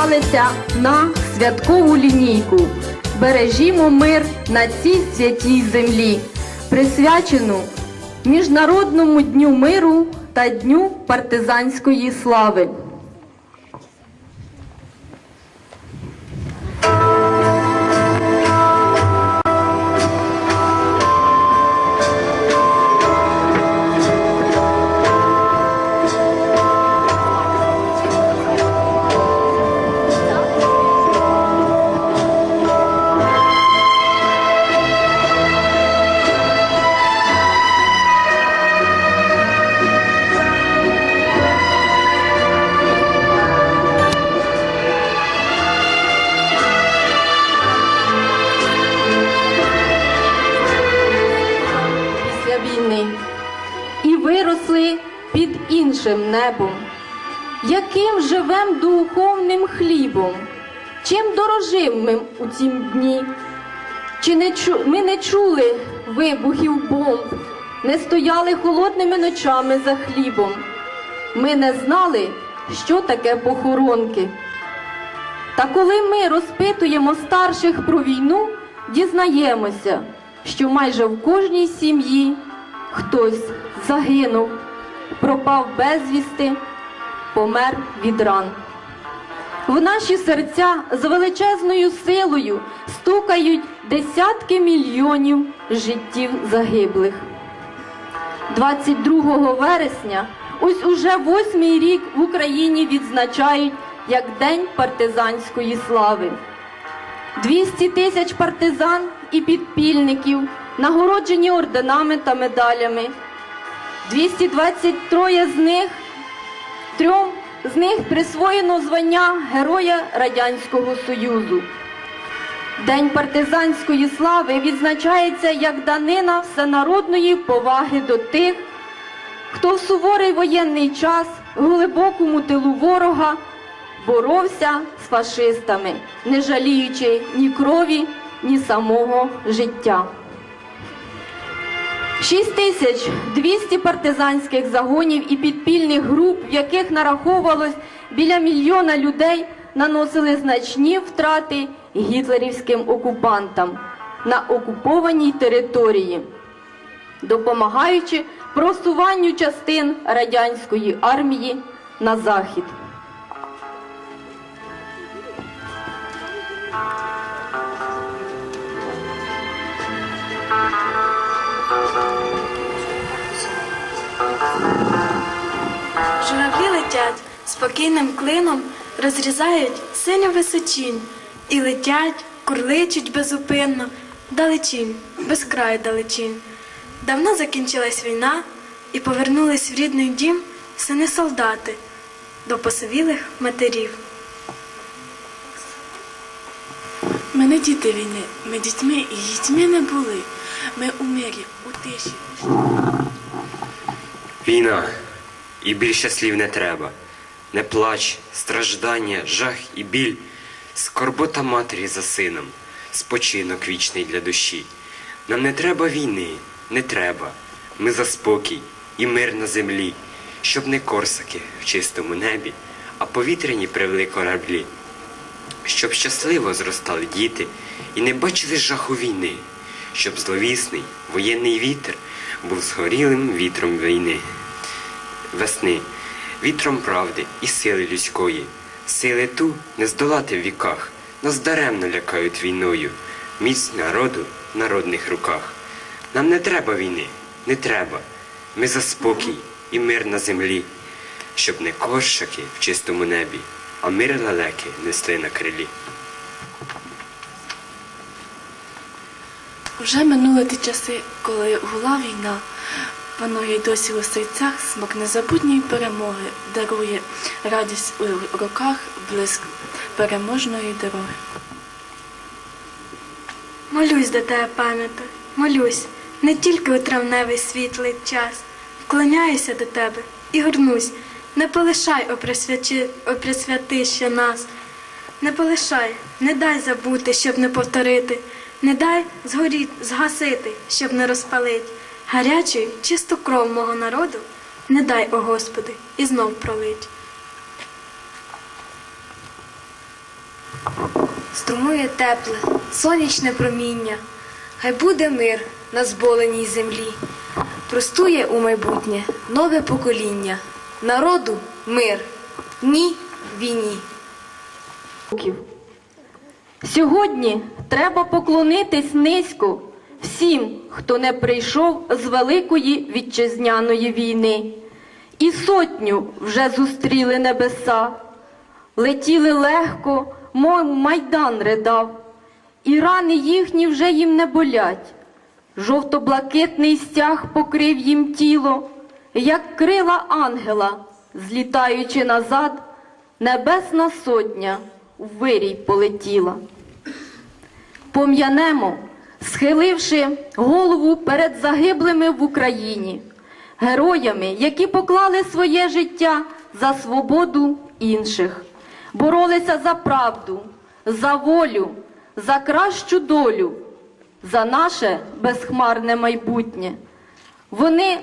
зібралися на святкову лінійку. Бережімо мир на цій святій землі, присвячену Міжнародному дню миру та Дню партизанської слави. Хлібом, чим дорожим ми у цім дні, чи не чу, ми не чули вибухів бомб, не стояли холодними ночами за хлібом. Ми не знали, що таке похоронки. Та коли ми розпитуємо старших про війну, дізнаємося, що майже в кожній сім'ї хтось загинув, пропав безвісти, помер від ран. В наші серця з величезною силою стукають десятки мільйонів життів загиблих. 22 вересня, ось уже восьмий рік в Україні відзначають як День партизанської слави. 200 тисяч партизан і підпільників нагороджені орденами та медалями. 223 з них трьом з них присвоєно звання Героя Радянського Союзу. День партизанської слави відзначається як данина всенародної поваги до тих, хто в суворий воєнний час глибокому тилу ворога боровся з фашистами, не жаліючи ні крові, ні самого життя. 6200 партизанських загонів і підпільних груп, в яких нараховувалось біля мільйона людей, наносили значні втрати гітлерівським окупантам на окупованій території, допомагаючи просуванню частин радянської армії на захід. Журавлі летять спокійним клином, розрізають синю височінь і летять, курличуть безупинно, далечінь, без краю далечінь. Давно закінчилась війна, і повернулись в рідний дім сини солдати до посивілих матерів. Ми не діти війни, ми дітьми і дітьми не були. Ми у мирі, у тиші. Війна. І більше слів не треба. Не плач, страждання, жах і біль, скорбота матері за сином, спочинок вічний для душі. Нам не треба війни, не треба. Ми за спокій і мир на землі, щоб не корсаки в чистому небі, а повітряні привели кораблі. Щоб щасливо зростали діти і не бачили жаху війни, щоб зловісний воєнний вітер був згорілим вітром війни весни, вітром правди і сили людської. Сили ту не здолати в віках, нас даремно лякають війною. Міць народу в народних руках. Нам не треба війни, не треба. Ми за спокій і мир на землі, щоб не коршаки в чистому небі, а мир лелеки несли на крилі. Уже минули ті часи, коли гула війна, панує й досі у серцях смак незабутньої перемоги, дарує радість у руках, блиск переможної дороги. Молюсь до тебе, пам'ятай, молюсь, не тільки у травневий світлий час. Вклоняюся до тебе і горнусь. Не полишай, о присвячи, о присвятище нас. Не полишай, не дай забути, щоб не повторити, не дай згоріти, згасити, щоб не розпалить. Гарячий, чисту кров мого народу, не дай, о Господи, і знов пролить. Струмує тепле, сонячне проміння, хай буде мир на зболеній землі. Простує у майбутнє нове покоління. Народу мир, ні війні. Сьогодні треба поклонитись низько всім, хто не прийшов з Великої вітчизняної війни. І сотню вже зустріли небеса, летіли легко, мов майдан ридав, і рани їхні вже їм не болять. Жовто-блакитний стяг покрив їм тіло, як крила ангела, злітаючи назад, небесна сотня в вирій полетіла. Пом'янемо, схиливши голову перед загиблими в Україні, героями, які поклали своє життя за свободу інших, боролися за правду, за волю, за кращу долю, за наше безхмарне майбутнє. Вони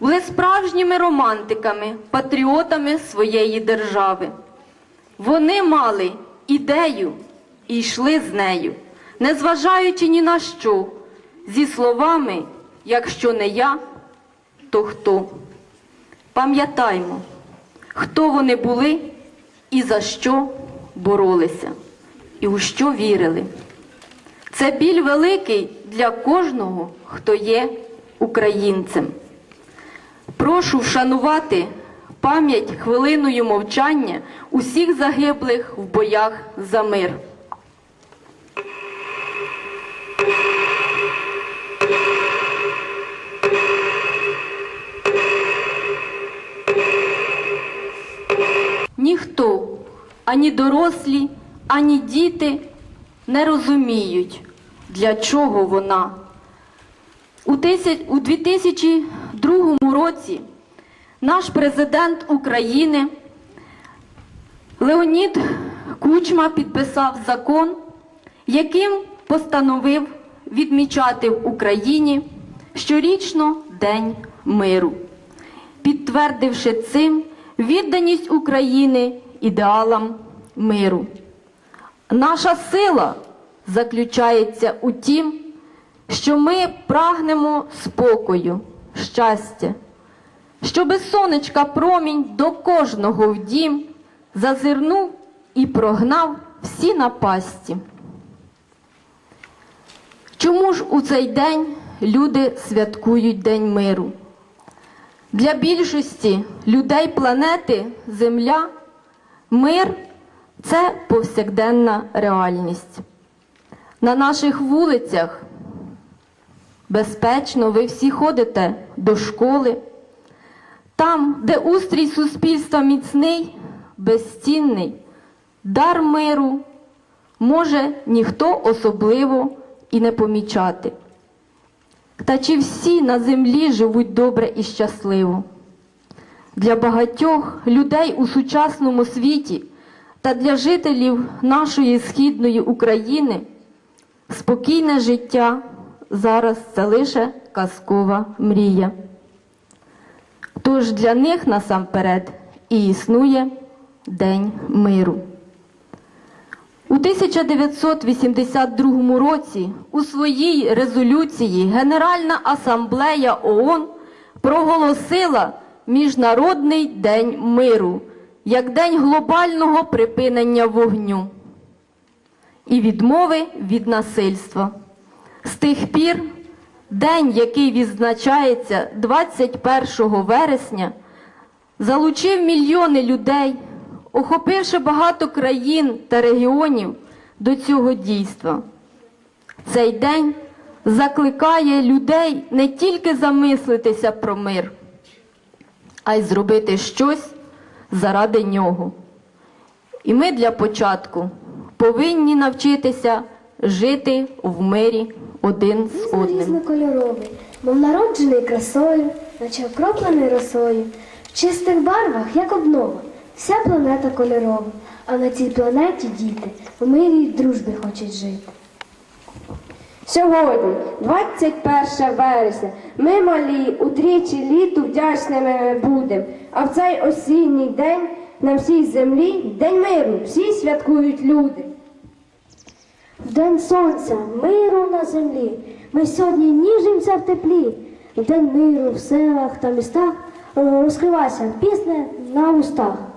були справжніми романтиками, патріотами своєї держави. Вони мали ідею і йшли з нею, незважаючи ні на що, зі словами якщо не я, то хто. Пам'ятаймо, хто вони були і за що боролися, і у що вірили. Це біль великий для кожного, хто є українцем. Прошу вшанувати пам'ять хвилиною мовчання усіх загиблих в боях за мир. Ніхто, ані дорослі, ані діти не розуміють, для чого вона. У 2002 році наш президент України Леонід Кучма підписав закон, яким постановив відмічати в Україні щорічно День миру, підтвердивши цим відданість України ідеалам миру. Наша сила заключається у тім, що ми прагнемо спокою, щастя, щоби сонечка промінь до кожного в дім зазирнув і прогнав всі напасті. Чому ж у цей день люди святкують День миру? Для більшості людей планети Земля мир це повсякденна реальність. На наших вулицях безпечно ви всі ходите до школи. Там, де устрій суспільства міцний, безцінний, дар миру може ніхто особливо і не помічати. Та чи всі на землі живуть добре і щасливо? Для багатьох людей у сучасному світі та для жителів нашої східної України спокійне життя зараз це лише казкова мрія. Тож для них насамперед і існує День миру. У 1982 році у своїй резолюції Генеральна асамблея ООН проголосила Міжнародний день миру як день глобального припинення вогню і відмови від насильства. З тих пір день, який відзначається 21 вересня, залучив мільйони людей, охопивши багато країн та регіонів до цього дійства. Цей день закликає людей не тільки замислитися про мир, а й зробити щось заради нього. І ми для початку повинні навчитися жити в мирі один з одним. різнокольоровий, мов народжений красою, наче окроплений росою, в чистих барвах, як обнова, вся планета кольорова, а на цій планеті діти в мирі й дружбі хочуть жити. Сьогодні, 21 вересня, ми малі утричі літу вдячними ми будем. А в цей осінній день на всій землі день миру, всі святкують люди. В день сонця, миру на землі, ми сьогодні ніжимося в теплі. В день миру в селах та містах е, розкривайся пісня на устах.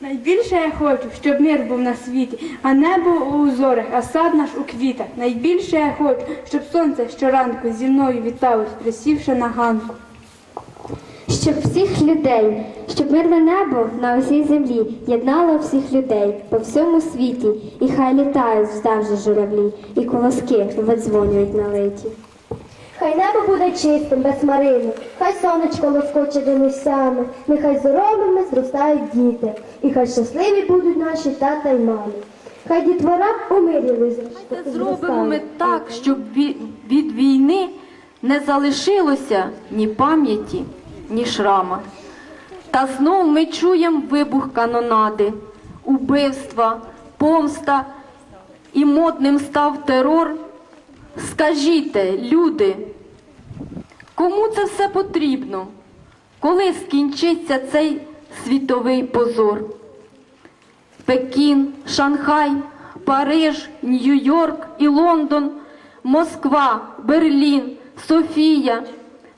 Найбільше я хочу, щоб мир був на світі, а небо у зорах, а сад наш у квітах. Найбільше я хочу, щоб сонце щоранку зі мною віталось, присівши на ганку. Щоб всіх людей, щоб мирне небо на усій землі єднало всіх людей по всьому світі, і хай літають завжди журавлі, і колоски видзвонюють на леті. Хай небо буде чистим, без марини, хай сонечко лоскоче донесями, нехай здоровими зростають діти, і хай щасливі будуть наші тата й мами. Хай дітвора у мирі визросте. Це зробимо ми так, щоб від війни не залишилося ні пам'яті, ні шрама. Та знов ми чуємо вибух канонади, убивства, помста і модним став терор. Скажіть, люди, кому це все потрібно? Коли скінчиться цей світовий позор? Пекін, Шанхай, Париж, Нью-Йорк і Лондон, Москва, Берлін, Софія,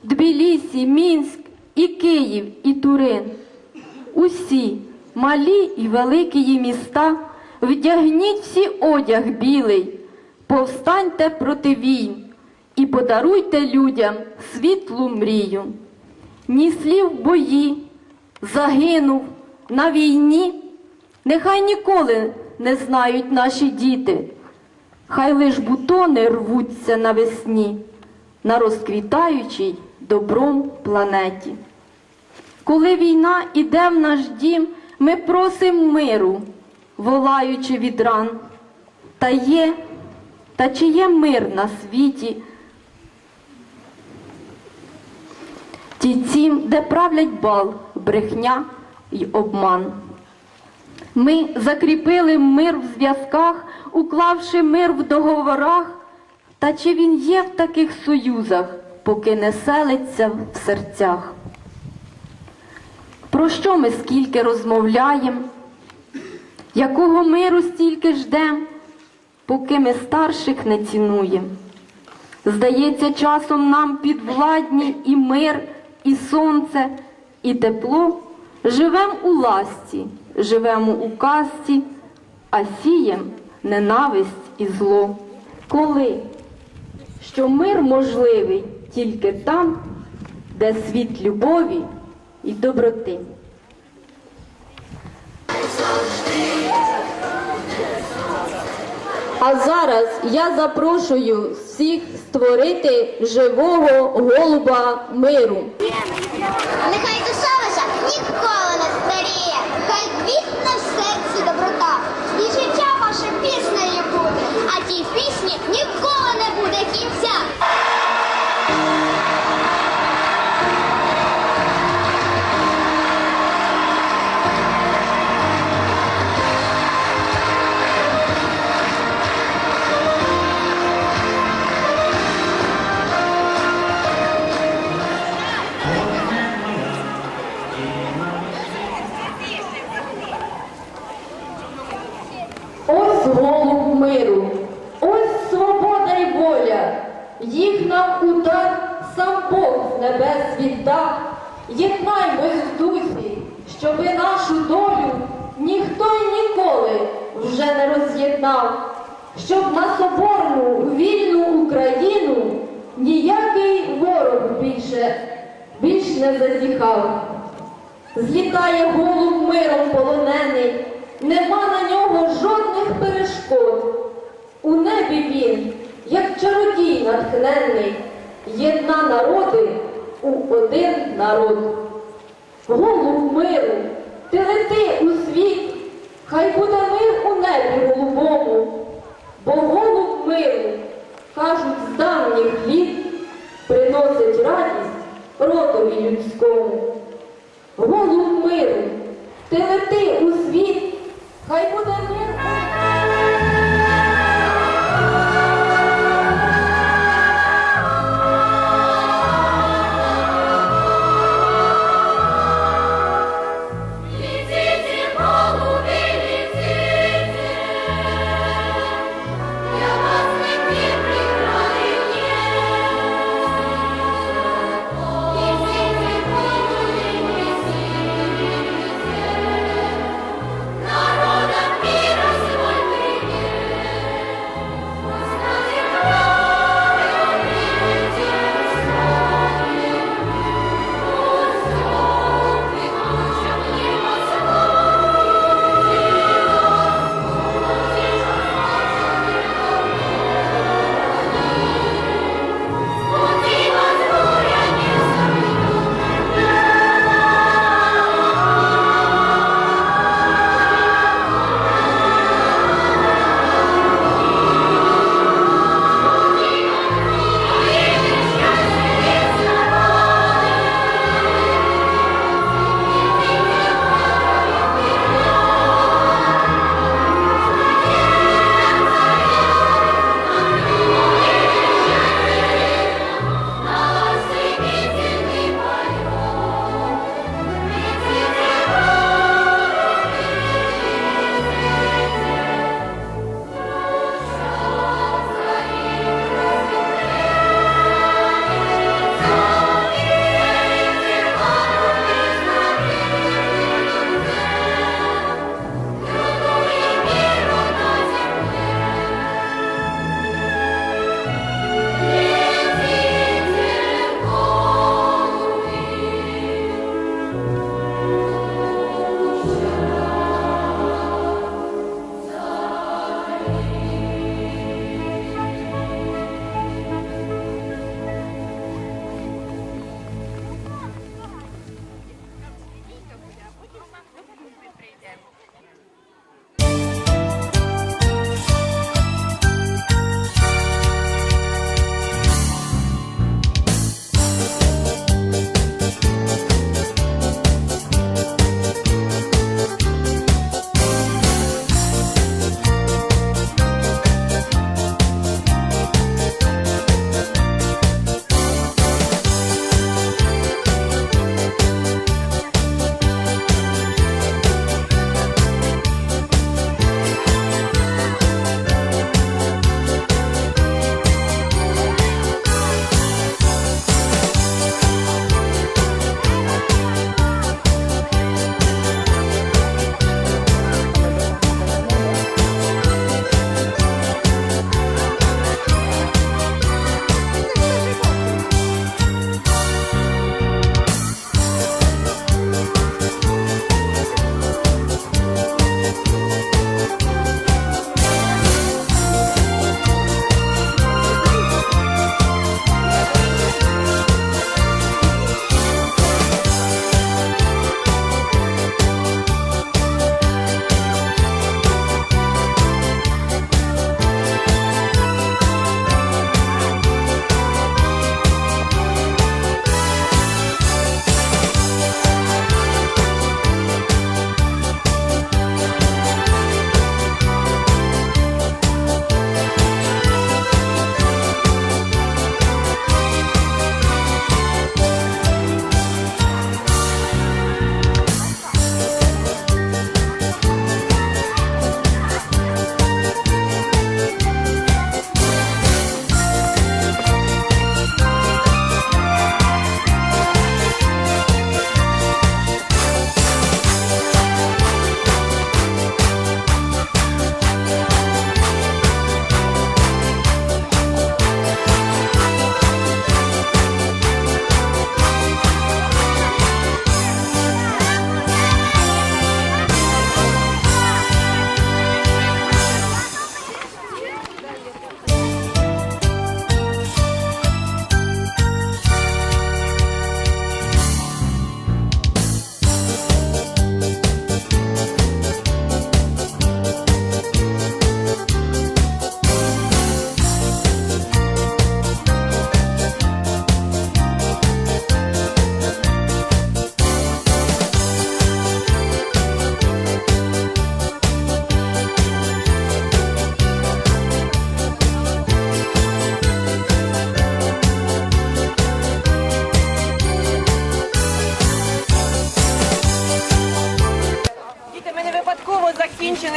Тбілісі, Мінськ і Київ і Турин. Усі малі і великі міста, вдягніть всі одяг білий, повстаньте проти війн і подаруйте людям світлу мрію. Ні слів бої, загинув на війні. Нехай ніколи не знають наші діти, хай лиш бутони рвуться навесні на розквітаючій добром планеті. Коли війна іде в наш дім, ми просимо миру, волаючи від ран. Та є, та чи є мир на світі? Ті цім, де правлять бал, брехня й обман. Ми закріпили мир в зв'язках, уклавши мир в договорах. Та чи він є в таких союзах, поки не селиться в серцях? Про що ми скільки розмовляємо? Якого миру стільки ждем, поки ми старших не цінуємо? Здається, часом нам підвладні і мир, і сонце, і тепло. Живем у ласті, живемо у казці, а сієм ненависть і зло. Коли? Що мир можливий тільки там, де світ любові і доброти. А зараз я запрошую всіх створити живого голуба миру. Нехай душа ваша ніколи не старіє, хай квітне в серці доброта, і життя ваше піснею буде, а тій пісні ніколи не буде кінця. Їх нам удар сам Бог з небес віддав. Єднаймось в дусі, щоби нашу долю ніхто й ніколи вже не роз'єднав, щоб на соборну вільну Україну ніякий ворог більше більш не зазіхав. Злітає голуб миром полонений, нема на нього жодних перешкод. У небі він, як чародій натхненний, єдна народи у один народ. Голуб миру, ти лети у світ, хай буде мир у небі голубому, бо голуб миру, кажуть, з давніх літ приносить радість родові людському. Голуб миру, ти лети у світ, хай буде мир.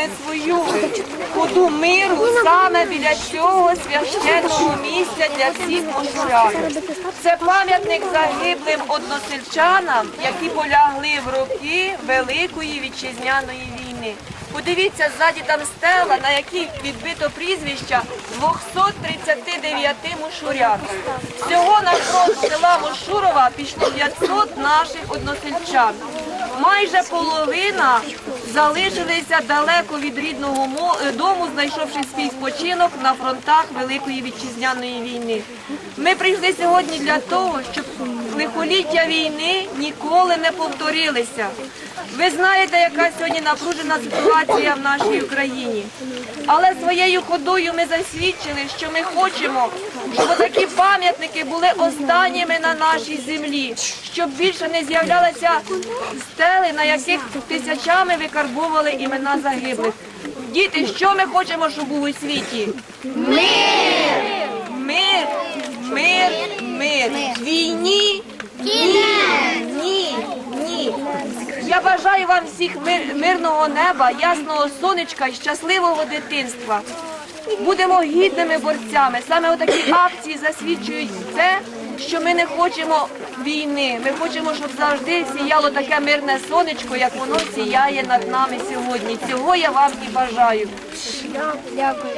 Закінчили свою ходу миру саме біля цього священного місця для всіх мощан. Це пам'ятник загиблим односельчанам, які полягли в роки Великої вітчизняної війни. Подивіться, ззаді там стела, на якій відбито прізвища 239 мушурян. Всього на фронт села Мошурова пішло 500 наших односельчан. Майже половина залишилися далеко від рідного е, дому, знайшовши свій спочинок на фронтах Великої вітчизняної війни. Ми прийшли сьогодні для того, щоб лихоліття війни ніколи не повторилися. Ви знаєте, яка сьогодні напружена ситуація в нашій Україні. Але своєю ходою ми засвідчили, що ми хочемо, щоб такі пам'ятники були останніми на нашій землі, щоб більше не з'являлися стели, на яких тисячами викарбовували імена загиблих. Діти, що ми хочемо, щоб був у світі? Мир! Мир! Мир! Мир! Війні! Ні! Ні! Ні! Я бажаю вам всіх мир, мирного неба, ясного сонечка і щасливого дитинства. Будемо гідними борцями. Саме отакі акції засвідчують це, що ми не хочемо війни. Ми хочемо, щоб завжди сіяло таке мирне сонечко, як воно сіяє над нами сьогодні. Цього я вам і бажаю. Дякую.